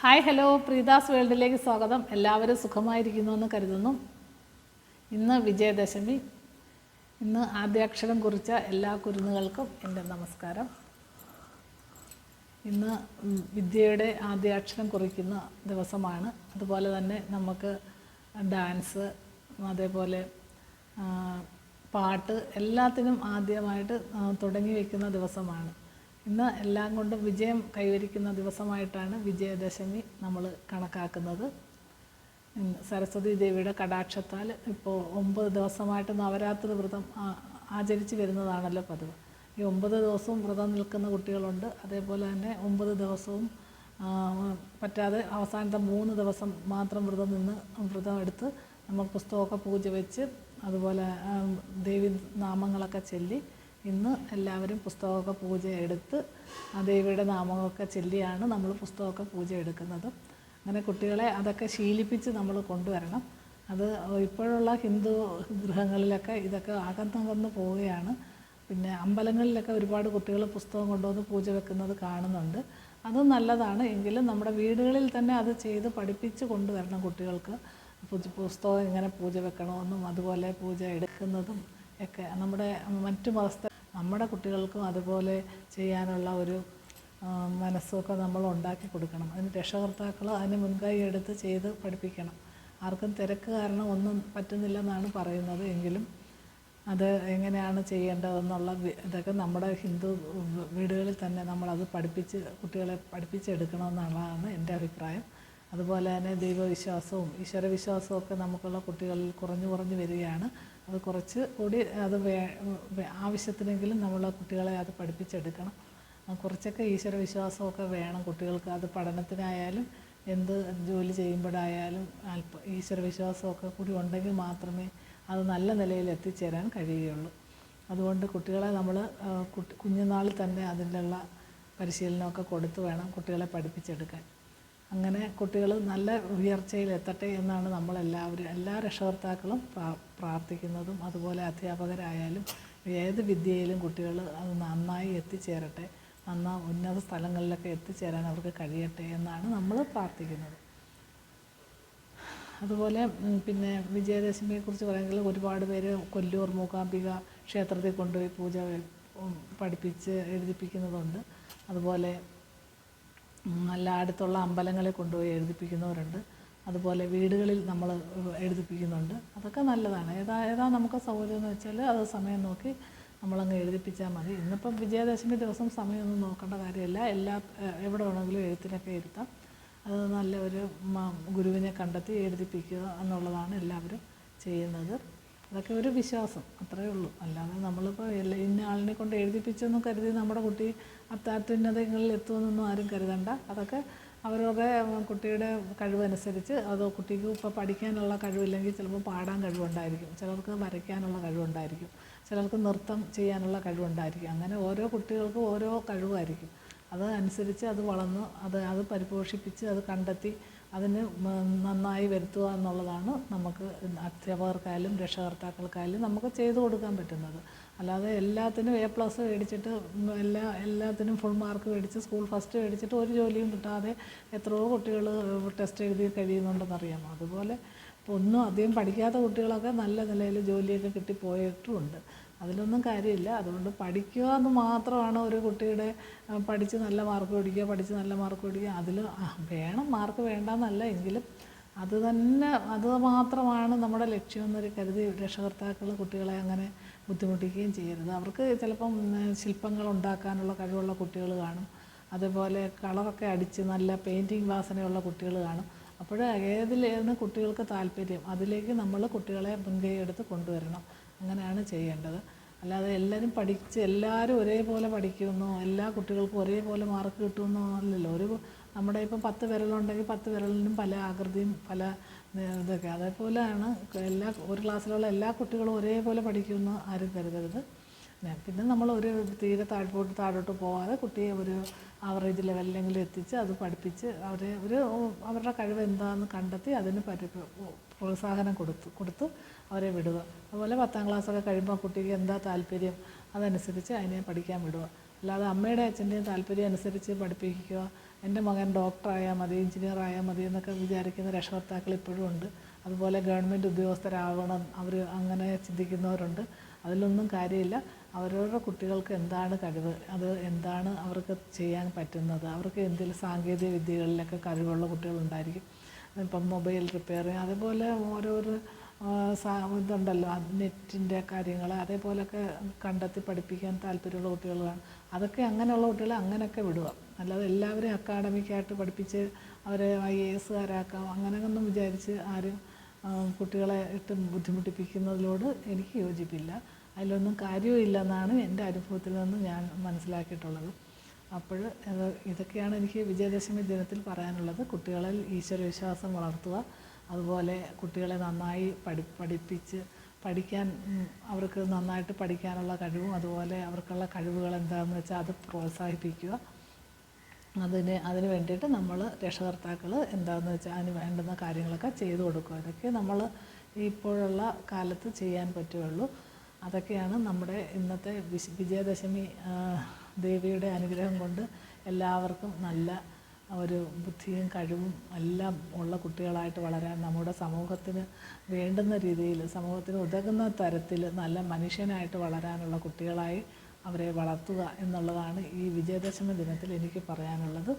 Hi hello പ്രീതാസ് വേൾഡിലേക്ക് സ്വാഗതം. എല്ലാവരും സുഖമായിരിക്കുന്നു എന്ന് കരുതുന്നു. ഇന്ന് വിജയദശമി. ഇന്ന് ആദ്യാക്ഷരം കുറിച്ച എല്ലാ കുരുന്നുകൾക്കും എന്റെ നമസ്കാരം. ഇന്ന് വിദ്യയുടെ ആദ്യാക്ഷരം കുറിക്കുന്ന ദിവസമാണ്. അതുപോലെ തന്നെ നമുക്ക് ഡാൻസ് അതേപോലെ പാട്ട് എല്ലാത്തിനും ആദ്യമായിട്ട് തുടങ്ങി വയ്ക്കുന്ന ദിവസമാണ്. ഇന്ന് എല്ലാം കൊണ്ടും വിജയം കൈവരിക്കുന്ന ദിവസമായിട്ടാണ് വിജയദശമി നമ്മൾ കണക്കാക്കുന്നത്. സരസ്വതി ദേവിയുടെ കടാക്ഷത്താൽ ഇപ്പോൾ ഒമ്പത് ദിവസമായിട്ട് നവരാത്രി വ്രതം ആചരിച്ച് വരുന്നതാണല്ലോ പതിവ്. ഈ ഒമ്പത് ദിവസവും വ്രതം നിൽക്കുന്ന കുട്ടികളുണ്ട്. അതേപോലെ തന്നെ ഒമ്പത് ദിവസവും പറ്റാതെ അവസാനത്തെ മൂന്ന് ദിവസം മാത്രം വ്രതം നിന്ന് വ്രതം എടുത്ത് നമ്മൾ പുസ്തകമൊക്കെ പൂജ വെച്ച് അതുപോലെ ദേവി നാമങ്ങളൊക്കെ ചൊല്ലി ഇന്ന് എല്ലാവരും പുസ്തകമൊക്കെ പൂജ എടുത്ത് ദേവിയുടെ നാമമൊക്കെ ചൊല്ലിയാണ് നമ്മൾ പുസ്തകമൊക്കെ പൂജ എടുക്കുന്നത് അങ്ങനെ കുട്ടികളെ അതൊക്കെ ശീലിപ്പിച്ച് നമ്മൾ കൊണ്ടുവരണം. അത് ഇപ്പോഴുള്ള ഹിന്ദു ഗൃഹങ്ങളിലൊക്കെ ഇതൊക്കെ അകന്നകന്ന് പോവുകയാണ്. പിന്നെ അമ്പലങ്ങളിലൊക്കെ ഒരുപാട് കുട്ടികൾ പുസ്തകം കൊണ്ടുവന്ന് പൂജ വെക്കുന്നത് കാണുന്നുണ്ട്. അത് നല്ലതാണ്. എങ്കിലും നമ്മുടെ വീടുകളിൽ തന്നെ അത് ചെയ്ത് പഠിപ്പിച്ച് കൊണ്ടുവരണം കുട്ടികൾക്ക്. പുസ്തകം ഇങ്ങനെ പൂജ വെക്കണമെന്നും അതുപോലെ പൂജ എടുക്കുന്നതും ഒക്കെ. നമ്മുടെ മറ്റു മതസ്ഥ നമ്മുടെ കുട്ടികൾക്കും അതുപോലെ ചെയ്യാനുള്ള ഒരു മനസ്സൊക്കെ നമ്മൾ ഉണ്ടാക്കി കൊടുക്കണം. അതിന് രക്ഷകർത്താക്കൾ അതിന് മുൻകൈ എടുത്ത് ചെയ്ത് പഠിപ്പിക്കണം. ആർക്കും തിരക്ക് കാരണം ഒന്നും പറ്റുന്നില്ലെന്നാണ് പറയുന്നത് എങ്കിലും അത് എങ്ങനെയാണ് ചെയ്യേണ്ടതെന്നുള്ള ഇതൊക്കെ നമ്മുടെ ഹിന്ദു വീടുകളിൽ തന്നെ നമ്മളത് പഠിപ്പിച്ച് കുട്ടികളെ പഠിപ്പിച്ചെടുക്കണമെന്നുള്ളതാണ് എന്റെ അഭിപ്രായം. അതുപോലെ തന്നെ ദൈവവിശ്വാസവും ഈശ്വരവിശ്വാസവും ഒക്കെ നമുക്കുള്ള കുട്ടികളിൽ കുറഞ്ഞു കുറഞ്ഞു വരികയാണ്. അത് കുറച്ച് കൂടി അത് ആവശ്യത്തിനെങ്കിലും നമ്മൾ കുട്ടികളെ അത് പഠിപ്പിച്ചെടുക്കണം. കുറച്ചൊക്കെ ഈശ്വര വിശ്വാസമൊക്കെ വേണം കുട്ടികൾക്ക്. അത് പഠനത്തിനായാലും എന്ത് ജോലി ചെയ്യുമ്പോഴായാലും അല്പ ഈശ്വരവിശ്വാസമൊക്കെ കൂടി ഉണ്ടെങ്കിൽ മാത്രമേ അത് നല്ല നിലയിൽ എത്തിച്ചേരാൻ കഴിയുകയുള്ളൂ. അതുകൊണ്ട് കുട്ടികളെ നമ്മൾ കുഞ്ഞുനാളിൽ തന്നെ അതിനുള്ള പരിശീലനമൊക്കെ കൊടുത്തു വേണം കുട്ടികളെ പഠിപ്പിച്ചെടുക്കാൻ. അങ്ങനെ കുട്ടികൾ നല്ല ഉയർച്ചയിൽ എത്തട്ടെ എന്നാണ് നമ്മളെല്ലാവരും എല്ലാ രക്ഷകർത്താക്കളും പ്രാ- പ്രാർത്ഥിക്കുന്നതും അതുപോലെ അധ്യാപകരായാലും ഏത് വിദ്യയിലും കുട്ടികൾ അത് നന്നായി എത്തിച്ചേരട്ടെ നന്നാ ഉന്നത സ്ഥലങ്ങളിലൊക്കെ എത്തിച്ചേരാൻ അവർക്ക് കഴിയട്ടെ എന്നാണ് നമ്മൾ പ്രാർത്ഥിക്കുന്നത്. അതുപോലെ പിന്നെ വിജയദശമിയെക്കുറിച്ച് പറയുമെങ്കിൽ ഒരുപാട് പേര് കൊല്ലൂർ മൂകാംബിക ക്ഷേത്രത്തിൽ കൊണ്ടുപോയി പൂജ പഠിപ്പിച്ച് എഴുതിപ്പിക്കുന്നതുണ്ട്. അതുപോലെ അടുത്തുള്ള അമ്പലങ്ങളിൽ കൊണ്ടുപോയി എഴുതിപ്പിക്കുന്നവരുണ്ട്. അതുപോലെ വീടുകളിൽ നമ്മൾ എഴുതിപ്പിക്കുന്നുണ്ട്. അതൊക്കെ നല്ലതാണ്. ഏതാ ഏതാ നമുക്ക് സൗകര്യം എന്ന് വെച്ചാൽ അത് സമയം നോക്കി നമ്മളങ്ങ് എഴുതിപ്പിച്ചാൽ മതി. ഇന്നിപ്പം വിജയദശമി ദിവസം സമയമൊന്നും നോക്കേണ്ട കാര്യമില്ല. എല്ലാ എവിടെ വേണമെങ്കിലും എഴുത്തിനൊക്കെ ഇരുത്താം. അത് നല്ല ഒരു ഗുരുവിനെ കണ്ടെത്തി എഴുതിപ്പിക്കുക എന്നുള്ളതാണ് എല്ലാവരും ചെയ്യുന്നത്. അതൊക്കെ ഒരു വിശ്വാസം അത്രയേ ഉള്ളൂ. അല്ലാതെ നമ്മളിപ്പോൾ എല്ലാ ഇന്ന ആളിനെ കൊണ്ട് എഴുതിപ്പിച്ചെന്നും കരുതി നമ്മുടെ കുട്ടി അത്യാത്യുന്നതങ്ങളിൽ എത്തുമെന്നൊന്നും ആരും കരുതണ്ട. അതൊക്കെ അവരവരുടെ കുട്ടിയുടെ കഴിവനുസരിച്ച് അത് കുട്ടിക്ക് ഇപ്പോൾ പഠിക്കാനുള്ള കഴിവില്ലെങ്കിൽ ചിലപ്പോൾ പാടാൻ കഴിവുണ്ടായിരിക്കും. ചിലർക്ക് വരയ്ക്കാനുള്ള കഴിവുണ്ടായിരിക്കും. ചിലർക്ക് നൃത്തം ചെയ്യാനുള്ള കഴിവുണ്ടായിരിക്കും. അങ്ങനെ ഓരോ കുട്ടികൾക്കും ഓരോ കഴിവായിരിക്കും. അത് അനുസരിച്ച് അത് വളർന്ന് അത് അത് പരിപോഷിപ്പിച്ച് അത് കണ്ടെത്തി അതിന് നന്നായി വരുത്തുക എന്നുള്ളതാണ് നമുക്ക് അധ്യാപകർക്കായാലും രക്ഷകർത്താക്കൾക്കായാലും നമുക്ക് ചെയ്തു കൊടുക്കാൻ പറ്റുന്നത്. അല്ലാതെ എല്ലാത്തിനും എ പ്ലസ് മേടിച്ചിട്ട് എല്ലാ എല്ലാത്തിനും ഫുൾ മാർക്ക് മേടിച്ച് സ്കൂൾ ഫസ്റ്റ് മേടിച്ചിട്ട് ഒരു ജോലിയും കിട്ടാതെ എത്രയോ കുട്ടികൾ ടെസ്റ്റ് എഴുതി കഴിയുന്നുണ്ടെന്നറിയാമോ അതുപോലെ ഒന്നും അധികം പഠിക്കാത്ത കുട്ടികളൊക്കെ നല്ല നിലയിൽ ജോലിയൊക്കെ കിട്ടിപ്പോയിട്ടുമുണ്ട് അതിലൊന്നും കാര്യമില്ല. അതുകൊണ്ട് പഠിക്കുക എന്ന് മാത്രമാണ് ഒരു കുട്ടിയുടെ പഠിച്ച് നല്ല മാർക്ക് മേടിക്കുക പഠിച്ച് നല്ല മാർക്ക് മേടിക്കുക. അതിൽ വേണം മാർക്ക് വേണ്ടെന്നല്ല. എങ്കിലും അത് തന്നെ അത് മാത്രമാണ് നമ്മുടെ ലക്ഷ്യം എന്നൊരു കരുതി രക്ഷകർത്താക്കൾ കുട്ടികളെ അങ്ങനെ ബുദ്ധിമുട്ടിക്കുകയും ചെയ്യരുത്. അവർക്ക് ചിലപ്പം ശില്പങ്ങൾ ഉണ്ടാക്കാനുള്ള കഴിവുള്ള കുട്ടികൾ കാണും. അതേപോലെ കളറൊക്കെ അടിച്ച് നല്ല പെയിന്റിങ് വാസനയുള്ള കുട്ടികൾ കാണും. അപ്പോൾ ഏതിലാണ് കുട്ടികൾക്ക് താല്പര്യം? അതിലേക്ക് നമ്മൾ കുട്ടികളെ മുൻകൈ എടുത്ത് കൊണ്ടുവരണം. അങ്ങനെയാണ് ചെയ്യേണ്ടത്. അല്ലാതെ എല്ലാവരും പഠിച്ച് എല്ലാവരും ഒരേപോലെ പഠിക്കുമെന്നോ എല്ലാ കുട്ടികൾക്കും ഒരേപോലെ മാർക്ക് കിട്ടുമെന്നോ അല്ലല്ലോ. ഒരു നമ്മുടെ ഇപ്പം പത്ത് വിരലുണ്ടെങ്കിൽ പത്ത് വിരലിനും പല ആകൃതിയും പല ഇതൊക്കെ. അതേപോലെയാണ് എല്ലാ ഒരു ക്ലാസ്സിലുള്ള എല്ലാ കുട്ടികളും ഒരേപോലെ പഠിക്കുമെന്ന് ആരും കരുതരുത്. പിന്നെ നമ്മൾ ഒരു തീരെ താഴ്പോട്ട് താഴോട്ട് പോകാതെ കുട്ടിയെ ഒരു ആവറേജ് ലെവലിലെങ്കിലും എത്തിച്ച് അത് പഠിപ്പിച്ച് അവരെ ഒരു അവരുടെ കഴിവ് എന്താണെന്ന് കണ്ടെത്തി അതിന് പരി പ്രോത്സാഹനം കൊടുത്തു കൊടുത്ത് അവരെ വിടുക. അതുപോലെ പത്താം ക്ലാസ്സൊക്കെ കഴിയുമ്പോൾ കുട്ടിക്ക് എന്താ താല്പര്യം അതനുസരിച്ച് അതിനെ പഠിക്കാൻ വിടുക. അല്ലാതെ അമ്മയുടെ അച്ഛന്റെയും താല്പര്യം അനുസരിച്ച് പഠിപ്പിക്കുക. എന്റെ മകൻ ഡോക്ടറായാൽ മതി എഞ്ചിനീയർ ആയാൽ മതി എന്നൊക്കെ വിചാരിക്കുന്ന രക്ഷകർത്താക്കൾ ഇപ്പോഴും ഉണ്ട്. അതുപോലെ ഗവൺമെന്റ് ഉദ്യോഗസ്ഥരാവണം അവർ അങ്ങനെ ചിന്തിക്കുന്നവരുണ്ട്. അതിലൊന്നും കാര്യമില്ല. അവരവരുടെ കുട്ടികൾക്ക് എന്താണ് കഴിവ്? അത് എന്താണ് അവർക്ക് ചെയ്യാൻ പറ്റുന്നത്? അവർക്ക് എന്തെങ്കിലും സാങ്കേതിക വിദ്യകളിലൊക്കെ കഴിവുള്ള കുട്ടികളുണ്ടായിരിക്കും. ഇപ്പം മൊബൈൽ റിപ്പയറിങ് അതേപോലെ ഓരോരോ ഇതുണ്ടല്ലോ നെറ്റിന്റെ കാര്യങ്ങൾ അതേപോലെയൊക്കെ കണ്ടെത്തി പഠിപ്പിക്കാൻ താല്പര്യമുള്ള കുട്ടികളാണ്. അതൊക്കെ അങ്ങനെയുള്ള കുട്ടികളെ അങ്ങനെയൊക്കെ വിടുക. അല്ലാതെ എല്ലാവരെയും അക്കാഡമിക്കായിട്ട് പഠിപ്പിച്ച് അവരെ ഐ എ എസ്സുകാരാക്കാം അങ്ങനെയൊന്നും വിചാരിച്ച് ആരും കുട്ടികളെ ഇട്ട് ബുദ്ധിമുട്ടിപ്പിക്കുന്നതിനോട് എനിക്ക് യോജിപ്പില്ല. അതിലൊന്നും കാര്യവുമില്ലെന്നാണ് എന്റെ അനുഭവത്തിൽ നിന്ന് ഞാൻ മനസ്സിലാക്കിയിട്ടുള്ളത്. അപ്പോൾ ഇത് ഇതൊക്കെയാണ് എനിക്ക് വിജയദശമി ദിനത്തിൽ പറയാനുള്ളത്. കുട്ടികളിൽ ഈശ്വരവിശ്വാസം വളർത്തുക. അതുപോലെ കുട്ടികളെ നന്നായി പഠി പഠിപ്പിച്ച് പഠിക്കാൻ അവർക്ക് നന്നായിട്ട് പഠിക്കാനുള്ള കഴിവും അതുപോലെ അവർക്കുള്ള കഴിവുകൾ എന്താണെന്ന് വെച്ചാൽ അത് പ്രോത്സാഹിപ്പിക്കുക. അതിന് അതിന് വേണ്ടിയിട്ട് നമ്മൾ രക്ഷകർത്താക്കൾ എന്താണെന്ന് വെച്ചാൽ അതിന് വേണ്ടുന്ന കാര്യങ്ങളൊക്കെ ചെയ്തു കൊടുക്കുക അതൊക്കെ നമ്മൾ ഇപ്പോഴുള്ള കാലത്ത് ചെയ്യാൻ പറ്റുകയുള്ളൂ. അതൊക്കെയാണ് നമ്മുടെ ഇന്നത്തെ വിജയദശമി ദേവിയുടെ അനുഗ്രഹം കൊണ്ട് എല്ലാവർക്കും നല്ല ഒരു ബുദ്ധിയും കഴിവും എല്ലാം ഉള്ള കുട്ടികളായിട്ട് വളരാൻ നമ്മുടെ സമൂഹത്തിന് വേണ്ടുന്ന രീതിയിൽ സമൂഹത്തിന് ഉതകുന്ന തരത്തിൽ നല്ല മനുഷ്യനായിട്ട് വളരാനുള്ള കുട്ടികളായി അവരെ വളർത്തുക എന്നുള്ളതാണ് ഈ വിജയദശമി ദിനത്തിൽ എനിക്ക് പറയാനുള്ളത്.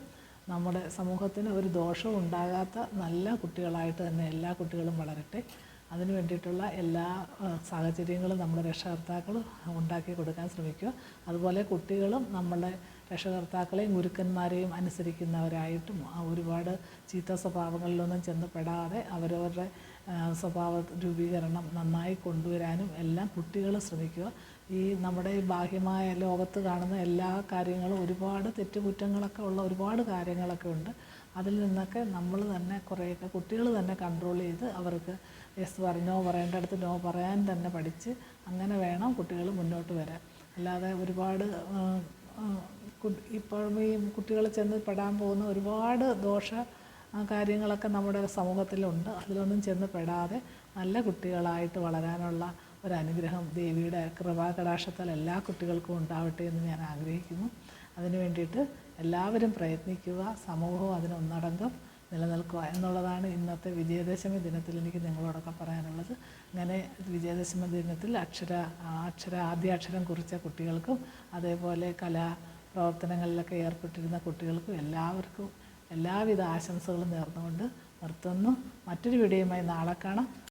നമ്മുടെ സമൂഹത്തിന് ഒരു ദോഷവും ഉണ്ടാകാത്ത നല്ല കുട്ടികളായിട്ട് തന്നെ എല്ലാ കുട്ടികളും വളരട്ടെ. അതിനു വേണ്ടിയിട്ടുള്ള എല്ലാ സാഹചര്യങ്ങളും നമ്മുടെ രക്ഷകർത്താക്കൾ ഉണ്ടാക്കി കൊടുക്കാൻ ശ്രമിക്കുക. അതുപോലെ കുട്ടികളും നമ്മളുടെ രക്ഷകർത്താക്കളെയും ഗുരുക്കന്മാരെയും അനുസരിക്കുന്നവരായിട്ടും ഒരുപാട് ചീത്ത സ്വഭാവങ്ങളിലൊന്നും ചെന്ന് പെടാതെ അവരവരുടെ സ്വഭാവ രൂപീകരണം നന്നായി കൊണ്ടുവരാനും എല്ലാം കുട്ടികൾ ശ്രമിക്കുക. ഈ നമ്മുടെ ഈ ബാഹ്യമായ ലോകത്ത് കാണുന്ന എല്ലാ കാര്യങ്ങളും ഒരുപാട് തെറ്റുകുറ്റങ്ങളൊക്കെ ഉള്ള ഒരുപാട് കാര്യങ്ങളൊക്കെ ഉണ്ട്. അതിൽ നിന്നൊക്കെ നമ്മൾ തന്നെ കുറേയൊക്കെ കുട്ടികൾ തന്നെ കൺട്രോൾ ചെയ്ത് അവർക്ക് യെസ് പറഞ്ഞോ പറയേണ്ട അടുത്ത് നോ പറയാൻ തന്നെ പഠിച്ച് അങ്ങനെ വേണം കുട്ടികൾ മുന്നോട്ട് വരാൻ. അല്ലാതെ ഒരുപാട് ഇപ്പോഴും ഈ കുട്ടികൾ ചെന്ന് പെടാൻ പോകുന്ന ഒരുപാട് ദോഷ ആ, കാര്യങ്ങളൊക്കെ നമ്മുടെ സമൂഹത്തിലുണ്ട്. അതിലൊന്നും ചെന്ന് പെടാതെ നല്ല കുട്ടികളായിട്ട് വളരാനുള്ള ഒരനുഗ്രഹം ദേവിയുടെ കൃപാകടാക്ഷത്താൽ എല്ലാ കുട്ടികൾക്കും ഉണ്ടാവട്ടെ എന്ന് ഞാൻ ആഗ്രഹിക്കുന്നു. അതിനു വേണ്ടിയിട്ട് എല്ലാവരും പ്രയത്നിക്കുക സമൂഹവും അതിനൊന്നടങ്കം നിലനിൽക്കുക എന്നുള്ളതാണ് ഇന്നത്തെ വിജയദശമി ദിനത്തിൽ എനിക്ക് നിങ്ങളോടൊക്കെ പറയാനുള്ളത്. അങ്ങനെ വിജയദശമി ദിനത്തിൽ അക്ഷര അക്ഷര ആദ്യാക്ഷരം കുറിച്ച കുട്ടികൾക്കും അതേപോലെ കലാ പ്രവർത്തനങ്ങളിലൊക്കെ ഏർപ്പെട്ടിരുന്ന കുട്ടികൾക്കും എല്ലാവർക്കും എല്ലാവിധ ആശംസകളും നേർന്നുകൊണ്ട് നിർത്തുന്നു. മറ്റൊരു വീഡിയോയുമായി നാളെ കാണാം.